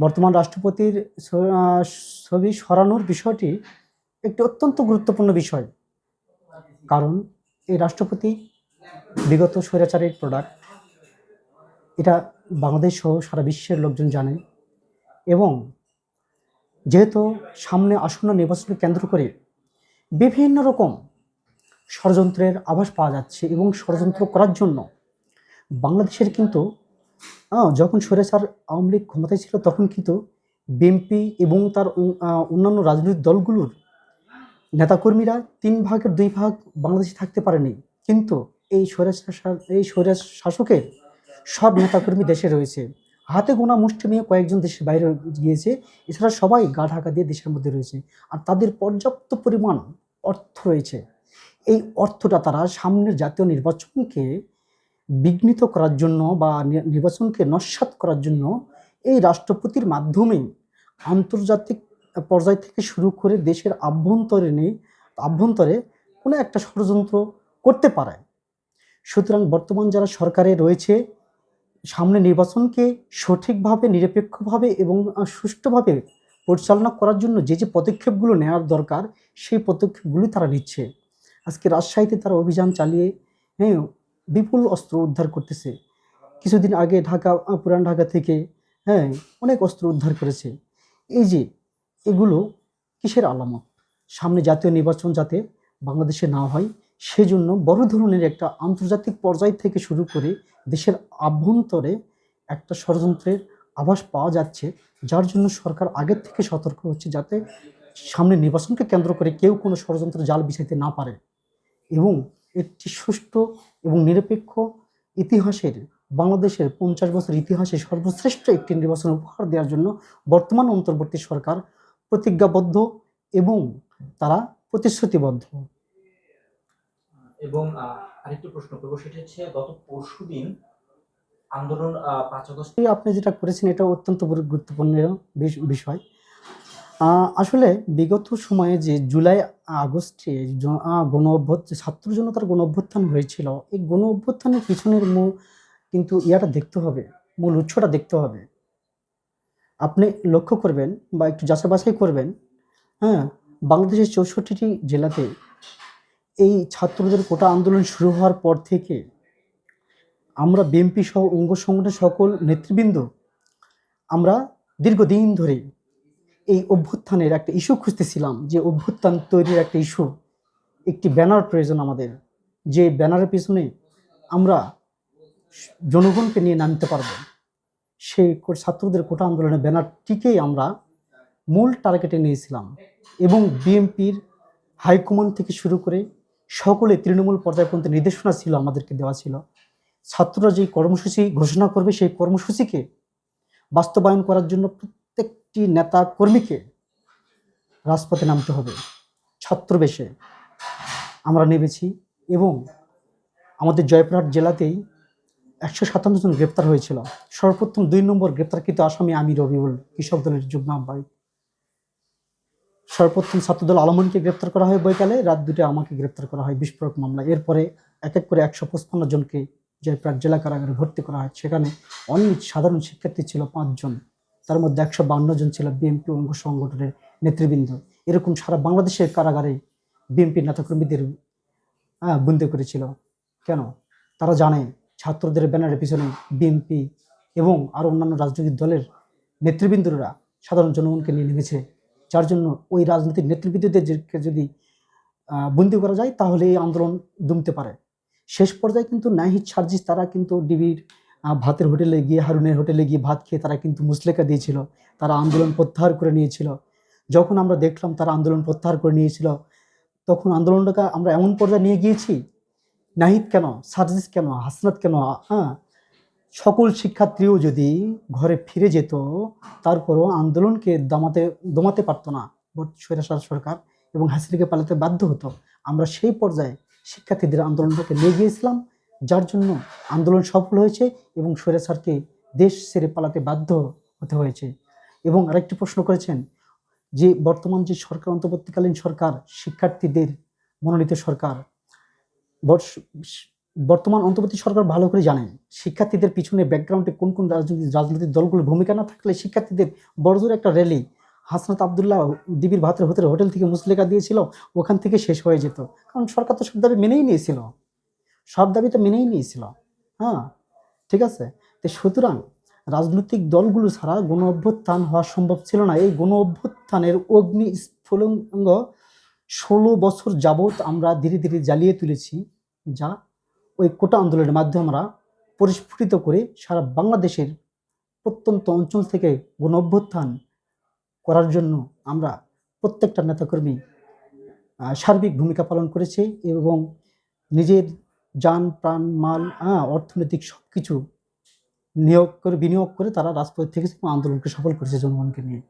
বর্তমান রাষ্ট্রপতির ছবি সরানোর বিষয়টি একটি অত্যন্ত গুরুত্বপূর্ণ বিষয়। কারণ এই রাষ্ট্রপতি বিগত স্বৈরাচারের প্রোডাক্ট এটা বাংলাদেশ সহ সারা বিশ্বের লোকজন জানে। এবং যেহেতু সামনে আসন্ন নির্বাচনকে কেন্দ্র করে বিভিন্ন রকম ষড়যন্ত্রের আভাস পাওয়া যাচ্ছে এবং ষড়যন্ত্র করার জন্য বাংলাদেশের কিন্তু যখন স্বৈরাচার আওয়ামী লীগ ক্ষমতায় ছিল, তখন কিন্তু বিএনপি এবং তার অন্যান্য রাজনৈতিক দলগুলোর নেতাকর্মীরা তিন ভাগের দুই ভাগ বাংলাদেশে থাকতে পারেনি। কিন্তু এই স্বৈরাচার এই স্বৈরাজ শাসকের সব নেতাকর্মী দেশে রয়েছে। হাতে গোনা মুষ্টি নিয়ে কয়েকজন দেশের বাইরে গিয়েছে, এছাড়া সবাই গা ঢাকা দিয়ে দেশের মধ্যে রয়েছে। আর তাদের পর্যাপ্ত পরিমাণ অর্থ রয়েছে। এই অর্থটা তারা সামনের জাতীয় নির্বাচনকে বিঘ্নিত করার জন্য বা নির্বাচনকে নস্যাৎ করার জন্য এই রাষ্ট্রপতির মাধ্যমে আন্তর্জাতিক পর্যায় থেকে শুরু করে দেশের আভ্যন্তরীণে আভ্যন্তরে কোনো একটা ষড়যন্ত্র করতে পারে। সুতরাং বর্তমান যারা সরকারে রয়েছে, সামনে নির্বাচনকে সঠিকভাবে, নিরপেক্ষভাবে এবং সুষ্ঠুভাবে পরিচালনা করার জন্য যে যে পদক্ষেপগুলো নেওয়ার দরকার, সেই পদক্ষেপগুলি তারা নিচ্ছে। আজকে রাজশাহীতে তারা অভিযান চালিয়ে হ্যাঁ বিপুল অস্ত্র উদ্ধার করতেছে। কিছুদিন আগে ঢাকা, পুরান ঢাকা থেকে হ্যাঁ অনেক অস্ত্র উদ্ধার করেছে। এই যে, এগুলো কিসের আলামত? সামনে জাতীয় নির্বাচন যাতে বাংলাদেশে না হয়, সেজন্য বড় ধরনের একটা আন্তর্জাতিক পর্যায় থেকে শুরু করে দেশের আভ্যন্তরে একটা ষড়যন্ত্রের আভাস পাওয়া যাচ্ছে, যার জন্য সরকার আগের থেকে সতর্ক হচ্ছে যাতে সামনে নির্বাচনকে কেন্দ্র করে কেউ কোনো ষড়যন্ত্র জাল বিছাইতে না পারে। এবং একটি সুষ্ঠু এবং নিরপেক্ষ ইতিহাসের বাংলাদেশের পঞ্চাশ বছর ইতিহাসে সর্বশ্রেষ্ঠ একটি নির্বাচন উপহার দেওয়ার জন্য বর্তমান অন্তর্বর্তী সরকার প্রতিজ্ঞাবদ্ধ এবং তারা প্রতিশ্রুতিবদ্ধ। এবং আরেকটি প্রশ্ন করব সেটা হচ্ছে গত পরশুদিন আন্দোলন পাঁচ আপনি যেটা করেছেন এটা অত্যন্ত গুরুত্বপূর্ণ বিষয়। আসলে বিগত সময়ে যে জুলাই, আগস্টে গণ ছাত্র জনতার গণ অভ্যুত্থান হয়েছিল, এই গণ অভ্যুত্থানের পিছনের মূল কিন্তু ইয়াটা দেখতে হবে, মূল উৎসটা দেখতে হবে। আপনি লক্ষ্য করবেন বা একটু যাচাই বাছাই করবেন হ্যাঁ বাংলাদেশের চৌষট্টিটি জেলাতে এই ছাত্রদের কোটা আন্দোলন শুরু হওয়ার পর থেকে আমরা বিএনপি সহ, অঙ্গ সংগঠনের সকল নেতৃবৃন্দ, আমরা দীর্ঘদিন ধরে এই অভ্যুত্থানের একটা ইস্যু খুঁজতেছিলাম, যে অভ্যুত্থান তৈরির একটা ইস্যু একটি ব্যানার প্রয়োজন আমাদের। যে ব্যানারের পিছনে আমরা জনগণকে নিয়ে নামতে পারব। সেই ছাত্রদের কোটা আন্দোলনের ব্যানারটিকেই আমরা মূল টার্গেটে নিয়েছিলাম এবং বিএমপির হাইকমান্ড থেকে শুরু করে সকলে তৃণমূল পর্যায় পর্যন্ত নির্দেশনা ছিল আমাদেরকে দেওয়া ছিল। ছাত্ররা যে কর্মসূচি ঘোষণা করবে, সেই কর্মসূচিকে বাস্তবায়ন করার জন্য প্রত্যেকটি নেতা কর্মীকে রাজপথে নামতে হবে, ছত্রবেশে। আমরা নেমেছি এবং আমাদের জয়পুরহাট জেলাতেই একশো সাতান্ন জন গ্রেপ্তার হয়েছিল। সর্বপ্রথম দুই নম্বর গ্রেপ্তারকৃত আসামি আমি রবিউল কৃষক দলের যুগ্ম আহ্বায়ক। সর্বপ্রথম ছাত্রদল আলমনকে গ্রেপ্তার করা হয় বৈকালে, রাত দুটো আমাকে গ্রেপ্তার করা হয় বিস্ফোরক মামলা এরপরে এক এক করে একশো পঁচপান্ন জনকে জয়পুরহাট জেলা কারাগারে ভর্তি করা হয়। সেখানে অনেক সাধারণ শিক্ষার্থী ছিল পাঁচজন। তার মধ্যে একশো বান্ন জন ছিল বিএনপি অঙ্গ সংগঠনের নেতৃবৃন্দ। এরকম সারা বাংলাদেশের কারাগারে বিএনপি নেতাকর্মীদের বন্দি করেছিল। কেন? তারা জানে ছাত্রদের ব্যানারের পিছনে বিএনপি এবং আরও অন্যান্য রাজনৈতিক দলের নেতৃবৃন্দরা সাধারণ জনগণকে নিয়ে নেমেছে। যার জন্য ওই রাজনৈতিক নেতৃবৃন্দদেরকে যদি বন্দি করা যায় তাহলে এই আন্দোলন দমতে পারে। শেষ পর্যায়ে কিন্তু নাহিদ সার্জিস, তারা কিন্তু ডিবির ভাতের হোটেলে গিয়ে, হারুনের হোটেলে গিয়ে ভাত খেয়ে তারা কিন্তু মুসলেকা দিয়েছিল। তারা আন্দোলন প্রত্যাহার করে নিয়েছিল। যখন আমরা দেখলাম তারা আন্দোলন প্রত্যাহার করে নিয়েছিল, তখন আন্দোলনটাকে আমরা এমন পর্যায়ে নিয়ে গিয়েছি, নাহিদ কেন, সার্জিস কেন, হাসনাত কেন হ্যাঁ সকল শিক্ষার্থীও যদি ঘরে ফিরে যেত, তারপরও আন্দোলনকে দমাতে দমাতে পারতো না স্বৈরাচার সরকার এবং হাসিনাকে পালাতে বাধ্য হতো। আমরা সেই পর্যায়ে শিক্ষার্থীদের আন্দোলনটাকে নিয়ে গিয়েছিলাম। যার জন্য আন্দোলন সফল হয়েছে এবং স্বৈরাচারকে দেশ ছেড়ে পালাতে বাধ্য হতে হয়েছে। এবং আরেকটি প্রশ্ন করেছেন যে, বর্তমান যে সরকার, অন্তর্বর্তীকালীন সরকার, শিক্ষার্থীদের মনোনীত সরকার বর্তমান অন্তর্বর্তী সরকার ভালো করে জানেন, শিক্ষার্থীদের পিছনে ব্যাকগ্রাউন্ডে কোন কোন রাজনৈতিক রাজনৈতিক দলগুলোর ভূমিকা না থাকলে শিক্ষার্থীদের বড়জোর একটা র্যালি হাসনাত আবদুল্লাহ ডিবির ভাতের হোটেল হোটেল থেকে মুসলেখা দিয়েছিল, ওখান থেকে শেষ হয়ে যেত। কারণ সরকার তো সব দাবি মেনেই নিয়েছিল। সব দাবি তো মেনেই নিয়েছিল। হ্যাঁ ঠিক আছে? তো সুতরাং রাজনৈতিক দলগুলো ছাড়া গণ অভ্যুত্থান হওয়া সম্ভব ছিল না। এই গণ অভ্যুত্থানের অগ্নি স্ফুলঙ্গ ষোলো বছর যাবৎ আমরা ধীরে ধীরে জ্বালিয়ে তুলেছি, যা ওই কোটা আন্দোলনের মাধ্যমে আমরা পরিস্ফুটিত করে সারা বাংলাদেশের প্রত্যন্ত অঞ্চল থেকে গণ অভ্যুত্থান করার জন্য আমরা প্রত্যেকটা নেতাকর্মী সার্বিক ভূমিকা পালন করেছে এবং নিজের যান, প্রাণ, মাল হ্যাঁ অর্থনৈতিক সব কিছু নিয়োগ করে, বিনিয়োগ করে তারা রাজপথ থেকে আন্দোলনকে সফল করেছে জনগণকে নিয়ে।